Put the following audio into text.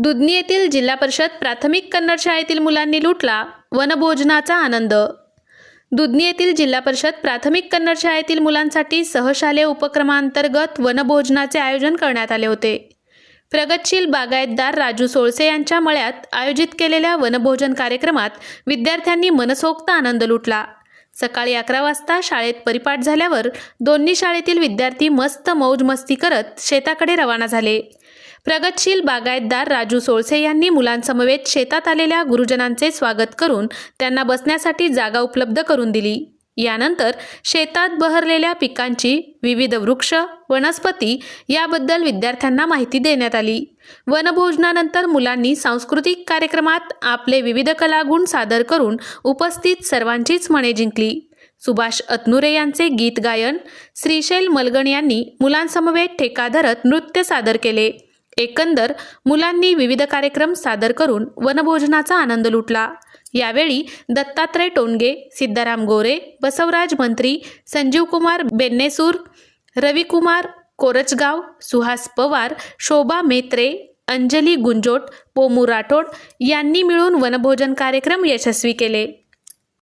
दुधनी येथील जिल्हा परिषद प्राथमिक कन्नड शाळेतील मुलांनी लुटला वनभोजनाचा आनंद. दुधनी येथील जिल्हा परिषद प्राथमिक कन्नड शाळेतील मुलांसाठी सहशालेय उपक्रमांतर्गत वनभोजनाचे आयोजन करण्यात आले होते. प्रगतशील बागायतदार राजू सोळसे यांच्या मळ्यात आयोजित केलेल्या वनभोजन कार्यक्रमात विद्यार्थ्यांनी मनसोक्त आनंद लुटला. सकाळी अकरा वाजता शाळेत परिपाठ झाल्यावर दोन्ही शाळेतील विद्यार्थी मस्त मौजमस्ती करत शेताकडे रवाना झाले. प्रगतशील बागायतदार राजू सोळसे यांनी मुलांसमवेत शेतात आलेल्या गुरुजनांचे स्वागत करून त्यांना बसण्यासाठी जागा उपलब्ध करून दिली. यानंतर शेतात बहरलेल्या पिकांची विविध वृक्ष वनस्पती याबद्दल विद्यार्थ्यांना माहिती देण्यात आली. वनभोजनानंतर मुलांनी सांस्कृतिक कार्यक्रमात आपले विविध कलागुण सादर करून उपस्थित सर्वांचीच मने जिंकली. सुभाष अतनुरे यांचे गीत गायन श्रीशैल मलगण यांनी मुलांसमवेत ठेका धरत नृत्य सादर केले. एकंदर मुलांनी विविध कार्यक्रम सादर करून वनभोजनाचा आनंद लुटला. यावेळी दत्तात्रय टोनगे सिद्धाराम गोरे बसवराज मंत्री संजीवकुमार बेन्नेसूर रविकुमार कोरचगाव सुहास पवार शोभा मेत्रे अंजली गुंजोट पोमू राठोड यांनी मिळून वनभोजन कार्यक्रम यशस्वी केले.